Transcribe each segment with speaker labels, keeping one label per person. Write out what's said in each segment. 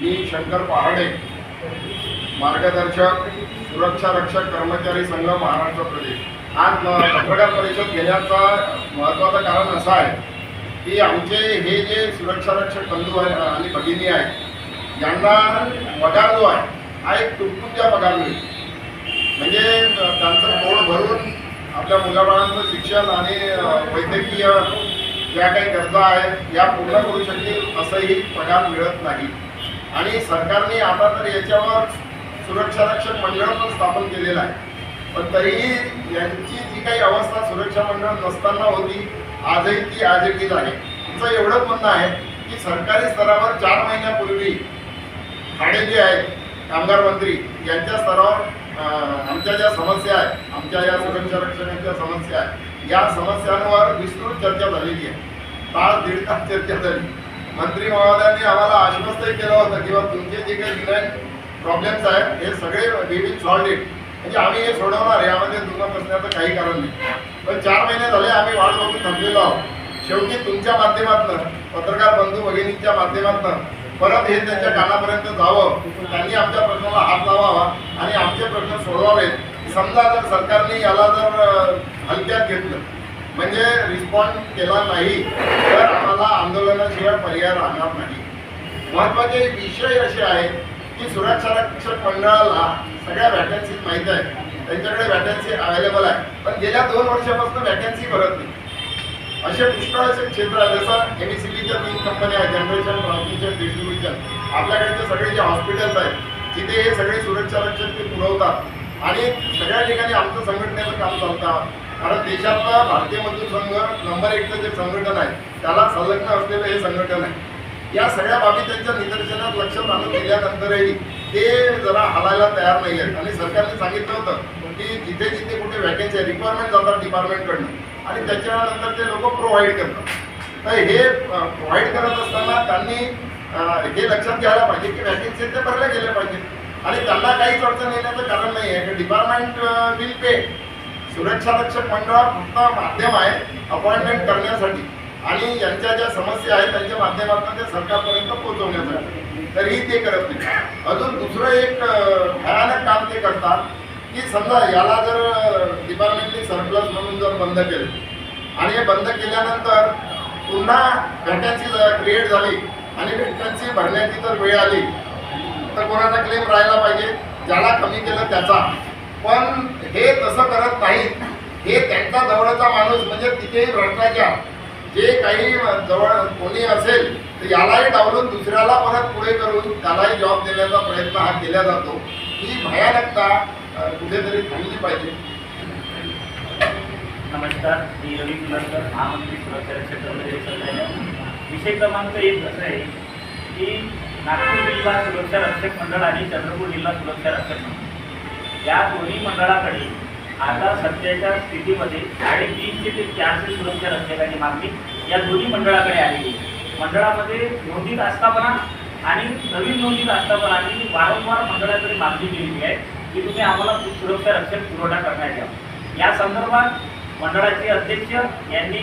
Speaker 1: मी शंकर पहाडे मार्गदर्शक सुरक्षा रक्षक कर्मचारी संघ महाराष्ट्र प्रदेश. आज पत्रकार परिषद घेण्याचा महत्त्वाचं कारण असं आहे की आमचे हे जे सुरक्षा रक्षक बंधू आहे आणि भगिनी आहेत यांना पगार जो आहे हा एक तुटपुंजा पगार मिळतो म्हणजे त्यांचं पोट भरून आपल्या मुलाबाळांचं शिक्षण आणि वैद्यकीय ज्या काही गरजा आहेत या पूर्ण करू शकतील असंही पगार मिळत नाही. आणि सरकारने आता तर याच्यावर सुरक्षा रक्षक मंडळ पण स्थापन केलेलं आहे. पण तरीही यांची जी काही अवस्था सुरक्षा मंडळ नसताना होती आजही ती आजकीच आहे. तुमचं एवढंच म्हणणं आहे की सरकारी स्तरावर चार महिन्यापूर्वी ठाणे जे आहेत कामगार मंत्री यांच्या स्तरावर आमच्या ज्या समस्या आहेत आमच्या या सुरक्षा रक्षकांच्या समस्या आहेत या समस्यांवर विस्तृत चर्चा झालेली आहे. तास दीड तास चर्चा झाली. मंत्री महोदयांनी आम्हाला आश्वस्तही केलं होतं किंवा तुमचे जे काही डिझाईन प्रॉब्लेम्स आहेत हे सगळे वी विल सॉल्व इट म्हणजे आम्ही हे सोडवणार यामध्ये दुखत असण्याचं काही कारण नाही. पण चार महिने झाले आम्ही वाट बघून थांबलेलो आहोत. शेवटी तुमच्या माध्यमातून पत्रकार बंधू भगिनींच्या माध्यमातून परत हे त्यांच्या कानापर्यंत जावं. त्यांनी आमच्या प्रश्नाला हात लावावा आणि आमचे प्रश्न सोडवावेत. समजा जर सरकारने याला जर हलक्यात घेतलं म्हणजे रिस्पॉन्ड केला नाही तर आम्हाला आंदोलनाशिवाय पर्याय राहणार नाही. महत्त्वाचे विषय असे आहेत की सुरक्षा रक्षक मंडळाला सगळ्या वॅकन्सीज माहीत आहे त्यांच्याकडे वॅकन्सी अवेलेबल आहे. पण गेल्या दोन वर्षापासून वॅकन्सी भरत नाही. असे पुष्कळ असे क्षेत्र आहे जसं एम सी बीच्या तीन कंपन्या आहेत जनरेशन ट्रान्समिशन डिस्ट्रीब्युशन आपल्याकडचे सगळे जे हॉस्पिटल्स आहेत तिथे हे सगळे सुरक्षा रक्षक ते पुरवतात. आणि सगळ्या ठिकाणी आमचं संघटनेचं काम चालतं. कारण देशातला भारतीय मजदूर संघ नंबर एकचं जे संघटन आहे त्याला संलग्न असलेलं हे संघटन आहे. या सगळ्या बाबी त्यांच्या निदर्शनात लक्षात आणून दिल्यानंतरही ते जरा हलायला तयार नाही आहेत आणि सरकारने सांगितलं होतं की जिथे जिथे कुठे वॅकन्सी आहे रिक्वायरमेंट जातात डिपार्टमेंटकडनं आणि त्याच्यानंतर ते लोक प्रोव्हाइड करतात. तर हे प्रोव्हाइड करत असताना त्यांनी हे लक्षात घ्यायला पाहिजे की वॅकन्सी ते भरल्या गेल्या पाहिजे आणि त्यांना काहीच अडचण येण्याचं कारण नाही आहे की डिपार्टमेंट विल पे सुरक्षा रक्षक मंडळ फक्त माध्यम आहे अपॉइंटमेंट करण्यासाठी. आणि यांच्या ज्या समस्या आहेत त्यांच्या माध्यमातून ते सरकारपर्यंत पोहोचवण्यासाठी तरीही ते करत नाही. अजून दुसरं एक भयानक काम ते करतात की समजा याला जर डिपार्टमेंटने सरप्लस म्हणून जर बंद केलं आणि हे बंद केल्यानंतर पुन्हा घटनाची क्रिएट झाली आणि व्हॅकन्सी भरण्याची जर वेळ आली तर कोणाचा क्लेम राहायला पाहिजे? ज्याला कमी केलं त्याचा. पण हे तसं करत नाहीत. हे त्यांचा जवळचा माणूस म्हणजे तिथे भ्रष्टाचार. जे काही जवळ कोणी असेल तर यालाही डावलून दुसऱ्याला परत पुढे करून त्यालाही जॉब देण्याचा प्रयत्न हा केला जातो. ही भयानकता कुठेतरी थांबली पाहिजे.
Speaker 2: नमस्कार मी रवी कुलकर महामंत्री सुरक्षा क्षेत्रामध्ये विषय क्रमांक एक असं आहे की नागपूर जिल्हा सुरक्षा रक्षक मंडळ आणि चंद्रपूर जिल्हा सुरक्षा रक्षक मंडळ. या दोन्ही मंडळाकडे आता सध्याच्या स्थितीमध्ये साडेतीनशे ते चारशे सुरक्षा रक्षकाची मागणी या दोन्ही मंडळाकडे आलेली आहे. मंडळामध्ये नोंदीत आस्थापना आणि नवीन नोंदीत आस्थापनाची वारंवार मंडळाकडे मागणी केलेली आहे की तुम्ही आम्हाला सुरक्षा रक्षक पुरवठा करण्यात यावा. या संदर्भात मंडळाचे अध्यक्ष यांनी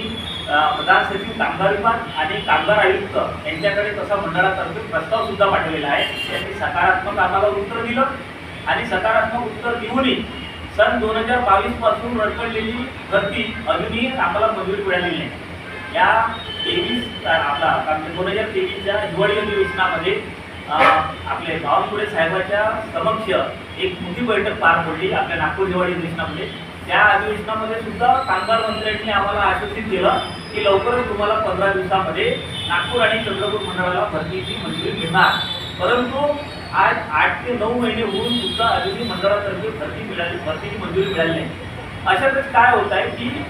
Speaker 2: प्रधान सचिव कामगार विभाग आणि कामगार आयुक्त यांच्याकडे तसा मंडळातर्फे प्रस्ताव सुद्धा पाठवलेला आहे. त्यांनी सकारात्मक आम्हाला उत्तर दिलं. आणि सकारात्मक उत्तर देऊनही सन दोन हजार बावीसपासून रडपडलेली गर्दी अजूनही आम्हाला मंजुरी मिळालेली नाही. या तेवीस आपला दोन हजार तेवीसच्या हिवाळी अधिवेशनामध्ये आपले बावनकुळे साहेबाच्या समक्ष एक मोठी बैठक पार पडली आपल्या नागपूर हिवाळी अधिवेशनामध्ये. त्या अधिवेशनामध्ये सुद्धा कामगार मंत्र्यांनी आम्हाला आश्वासित केलं की लवकरच तुम्हाला पंधरा दिवसामध्ये नागपूर आणि चंद्रपूर मंडळाला भरतीची मंजुरी मिळणार. परंतु आज आठ ते नऊ महिने होऊन सुद्धा अजूनही मंडळातर्फे भरती मिळाली भरतीची मंजुरी मिळाली नाही. अशातच काय होत आहे की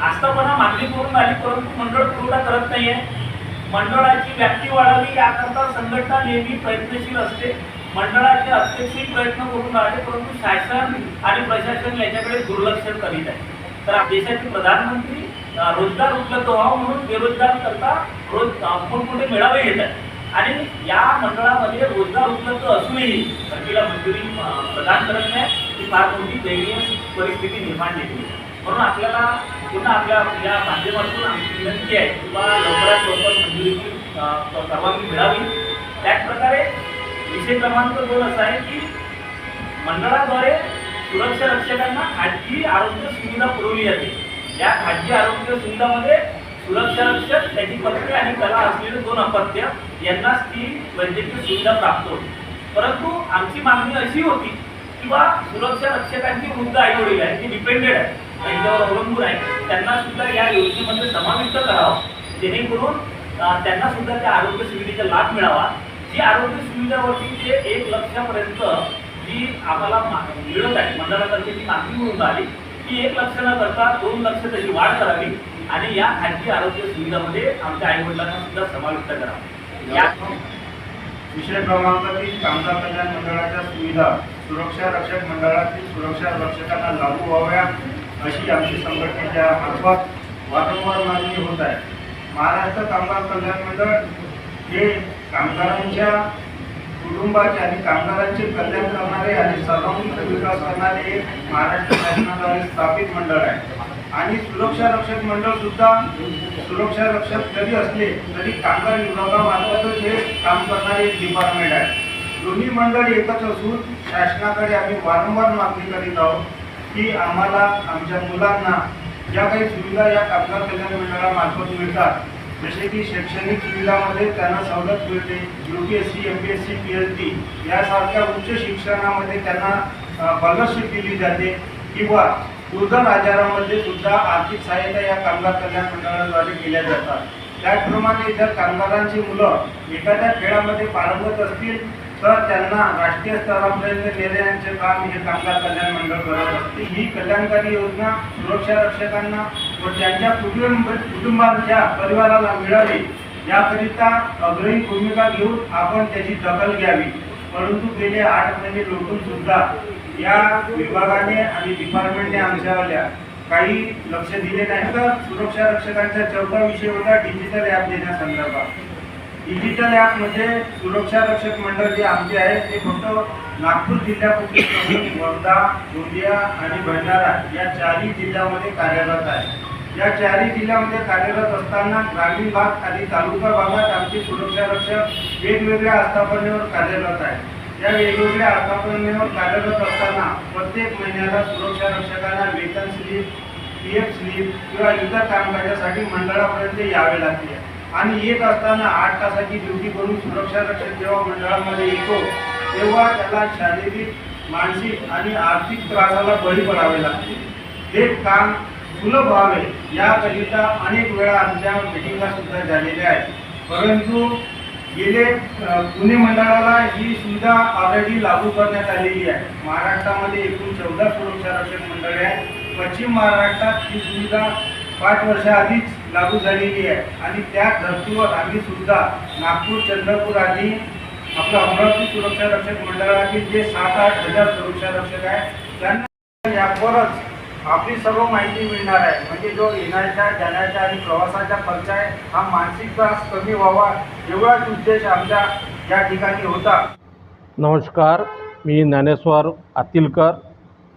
Speaker 2: आस्थापना मागणी करून आली परंतु मंडळ पुरवठा करत नाहीये. मंडळाची व्याप्ती वाढावी याकरता संघटना नेहमी प्रयत्नशील असते. मंडळाचे अध्यक्षही प्रयत्न करून राहिले परंतु शासन आणि प्रशासन याच्याकडे दुर्लक्ष करीत आहे. तर देशाचे प्रधानमंत्री रोजगार उपलब्ध व्हावा म्हणून बेरोजगार करता रोज अ, मोठमोठे मेळावे घेत आहेत आणि या मंडळामध्ये रोजगार उपलब्ध असूनही भरतीला मंजुरी प्रदान करत नाही ही फार मोठी दैनीय परिस्थिती निर्माण झाली. म्हणून आपल्याला पुन्हा आपल्या या माध्यमातून आमची विनंती आहे किंवा लवकरात लवकर मंजुरीची परवानगी मिळावी. त्याचप्रकारे विषय क्रमांक दोन असा आहे की मंडळाद्वारे सुरक्षा रक्षकांना खाजगी आरोग्य सुविधा पुरवली जाते. या खाजगी आरोग्य सुविधामध्ये सुरक्षा रक्षक त्याची पत्रे आणि कला असलेले दोन अपत्य यांनाच ती वैद्यकीय सुविधा प्राप्त होते. परंतु आमची मागणी अशी होती की बा सुरक्षा रक्षकांची वृद्ध आई वडील आहे ते डिपेंडेड आहे त्यांच्यावर अवलंबून आहे त्यांना सुद्धा या योजनेमध्ये समाविष्ट करावं. जेणेकरून त्यांना सुद्धा त्या आरोग्य सुविधेचा लाभ मिळावा. जी आरोग्य सुविधावरती ते एक लक्षापर्यंत जी आम्हाला मा- मिळत आहे मंडळातर्फे जी मागणी मिळून आली ती एक लक्ष न करता दोन लक्ष त्याची वाढ करावी. आणि या खाजगी आरोग्य सुविधामध्ये आमच्या आई वडिलांना सुद्धा समाविष्ट करा. या
Speaker 3: विषय क्रमांक तीन कामगार कल्याण मंडळाच्या सुविधा सुरक्षा रक्षक मंडळातील सुरक्षा रक्षकांना लागू व्हाव्या अशी आमची संघटनेच्या मार्फत वारंवार मागणी होत आहे. महाराष्ट्र कामगार कल्याण मंडळ हे कामगारांच्या कुटुंबाचे आणि कामगारांचे कल्याण करणारे आणि सर्वांगीण विकास करणारे एक महाराष्ट्र शासनाद्वारे स्थापित मंडळ आहे. आणि सुरक्षा रक्षक मंडळ सुद्धा सुरक्षा रक्षक जरी असले तरी कामगार विभागामार्फतच हे काम करणारे एक डिपार्टमेंट आहे. दोन्ही मंडळ एकच असून शासनाकडे आम्ही वारंवार मागणी करीत आहोत की आम्हाला आमच्या मुलांना ज्या काही सुविधा या कामगार कल्याण मंडळामार्फत मिळतात जसे की शैक्षणिक सुविधामध्ये त्यांना सवलत मिळते U P S C M P S C P H D यासारख्या उच्च शिक्षणामध्ये त्यांना स्कॉलरशिप दिली जाते. किंवा दुर्धर आजारामध्ये सुद्धा आर्थिक सहायता या कामगार कल्याण मंडळाद्वारे केल्या जातात. त्याचप्रमाणे जर कामगारांची मुलं एखाद्या खेळामध्ये पारंगत असतील तर त्यांना राष्ट्रीय स्तरापर्यंत नेण्याचे काम हे कामगार कल्याण मंडळ करत असते. ही कल्याणकारी योजना सुरक्षा रक्षकांना व त्यांच्या कुटुंब कुटुंबाच्या परिवाराला मिळावी याकरिता अग्रही भूमिका घेऊन आपण त्याची दखल घ्यावी. परंतु गेले आठ महिने लोटून सुद्धा या विभागाने आणि डिपार्टमेंटने आमच्यावाल्या काही लक्ष दिले नाही. तर सुरक्षा रक्षकांचा चौथा विषय होता डिजिटल ॲप देण्यासंदर्भात. डिजिटल ॲप म्हणजे सुरक्षा रक्षक मंडळ जे आमचे आहे ते फक्त नागपूर जिल्ह्यापुरते वर्धा गोंदिया आणि भंडारा या चारही जिल्ह्यामध्ये कार्यरत आहे. या चारही जिल्ह्यामध्ये कार्यरत असताना ग्रामीण भाग आणि तालुका भागात आमचे सुरक्षा रक्षक वेगवेगळ्या आस्थापनेवर कार्यरत आहे या वेगवेगळ्या आतापर्यंत कार्यरत असताना प्रत्येक महिन्याला सुरक्षा रक्षकांना वेतन स्लिप पी एफ स्लिप किंवा इतर कामकाजासाठी मंडळापर्यंत यावे लागते. आणि येत असताना आठ तासाची ड्युटी करून सुरक्षा रक्षक जेव्हा मंडळामध्ये येतो तेव्हा त्याला शारीरिक मानसिक आणि आर्थिक त्रासाला बळी पडावे लागते. हे काम सुलभ व्हावे याकरिता अनेक वेळा आमच्या मिटिंगा सुद्धा झालेल्या आहेत परंतु गेले पुणे मंडळाला ही सुविधा ऑलरेडी लागू करण्यात आलेली आहे. महाराष्ट्रामध्ये एकूण चौदा सुरक्षा रक्षक मंडळे आहेत पश्चिम महाराष्ट्रात ही सुविधा पाच वर्षाआधीच लागू झालेली आहे. आणि त्या धर्तीवर आम्ही सुद्धा नागपूर चंद्रपूर आणि आपलं अमरावती सुरक्षा रक्षक मंडळातील जे सात आठ हजार सुरक्षा रक्षक आहेत त्यांना यावरच आपली सर्व माहिती मिळणार आहे. म्हणजे जो येण्याच्या जाण्याच्या आणि प्रवासाचा खर्च आहे हा मानसिक त्रास कमी व्हावा एवढाच उद्देश आमच्या या ठिकाणी होता.
Speaker 4: नमस्कार मी ज्ञानेश्वर आतिलकर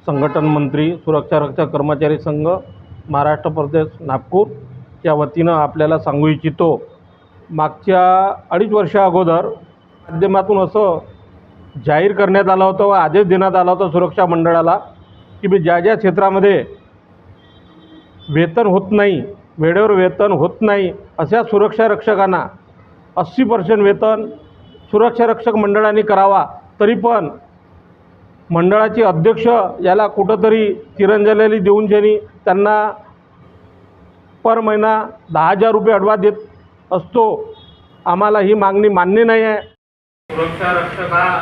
Speaker 4: संघटन मंत्री सुरक्षा रक्षक कर्मचारी संघ महाराष्ट्र प्रदेश नागपूर. या वतीनं आपल्याला सांगू इच्छितो मागच्या अडीच वर्षा अगोदर माध्यमातून असं जाहीर करण्यात आलं होतं व आदेश देण्यात आला होता सुरक्षा मंडळाला. की मी ज्या ज्या क्षेत्रामध्ये वेतन होत नाही वेळेवर वेतन होत नाही अशा सुरक्षा रक्षकांना अस्सी पर्सेंट वेतन सुरक्षा रक्षक मंडळाने करावा तरी पण मंडळाचे अध्यक्ष याला कुठंतरी चिरंजलेली देऊन ज्यांनी त्यांना पर महिना दहा हजार रुपये अडवा देत असतो आम्हाला ही मागणी मान्य नाही आहे.
Speaker 3: सुरक्षा रक्षक हा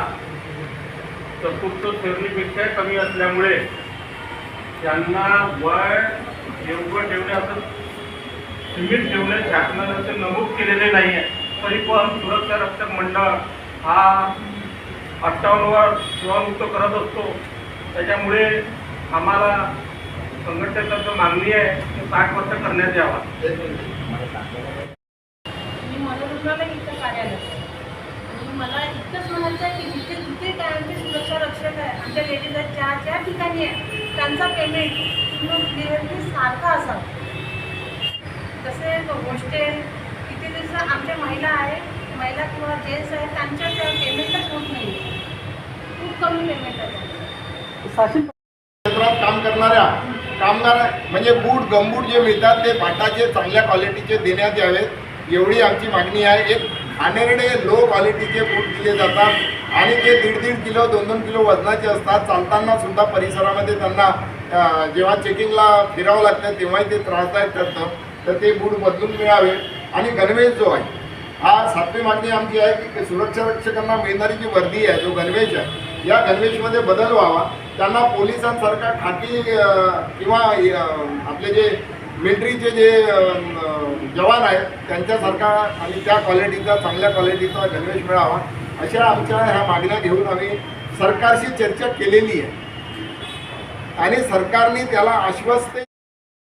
Speaker 3: चतुर्थ श्रेणीपेक्षा कमी असल्यामुळे त्यांना वय एवढं ठेवणे असं सीमित ठेवणे शासनाने असे नमूद केलेले नाही आहे तरी पण सुरक्षा रक्षक मंडळ हा अठ्ठावन्नवर सेवामुक्त करत असतो. त्याच्यामुळे आम्हाला संघटनेतर्फे मागणी आहे की साठ वर्ष करण्यात यावा.
Speaker 5: मला इतकंच म्हणायचं आहे की जिथे जिथे काय आमचे सुरक्षा रक्षक आहे आमच्या लेडीज आहेत ज्या ज्या ठिकाणी आहे. त्यांचा पेमेंट पूर्ण क्लिअरली सारखा असावा. तसे हॉस्टेल किती जसं आमच्या महिला आहे महिला किंवा जेंट्स आहे त्यांच्या पेमेंटच होत नाही. खूप कमी पेमेंट आहे.
Speaker 1: क्षेत्रात काम करणाऱ्या कामगार म्हणजे बूट गंबूट जे मिळतात ते बाटाचे चांगल्या क्वालिटीचे देण्यात यावेत. एवढी आमची मागणी आहे. एक घाणेरडे लो क्वालिटीचे बूट दिले जातात. आणि जे दीड दीड किलो दोन दोन किलो वजनाचे असतात चालताना सुद्धा परिसरामध्ये त्यांना जेव्हा चेकिंगला फिरावं लागतं तेव्हाही ते त्रासदायक ठरतं. तर ते बूट बदलून मिळावे. आणि गणवेश जो आहे हा सातवी मागणी आमची आहे की सुरक्षा रक्षकांना मिळणारी जी वर्दी आहे जो गणवेश आहे या गणवेशमध्ये बदल व्हावा. त्यांना पोलिसांसारखा खाकी किंवा आपले जे मिलिटरीचे जे जवान आहेत त्यांच्यासारखा आणि त्या क्वालिटीचा चांगल्या क्वालिटीचा गणवेश मिळावा. अशा आमच्या ह्या मागण्या घेऊन आम्ही सरकारशी चर्चा केलेली आहे. आणि सरकारने त्याला आश्वस्त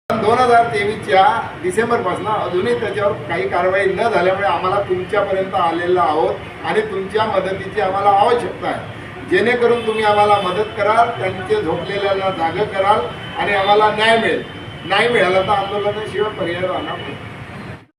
Speaker 1: दोन हजार तेवीसच्या डिसेंबरपासून अजूनही त्याच्यावर काही कारवाई न झाल्यामुळे आम्हाला तुमच्यापर्यंत आलेलो आहोत आणि तुमच्या मदतीची आम्हाला आवश्यकता आहे. जेणेकरून तुम्ही आम्हाला मदत कराल त्यांचे झोपलेल्यांना जागं कराल आणि आम्हाला न्याय मिळेल. नाही मिळाला तर आंदोलनाशिवाय पर्याय राहणार नाही.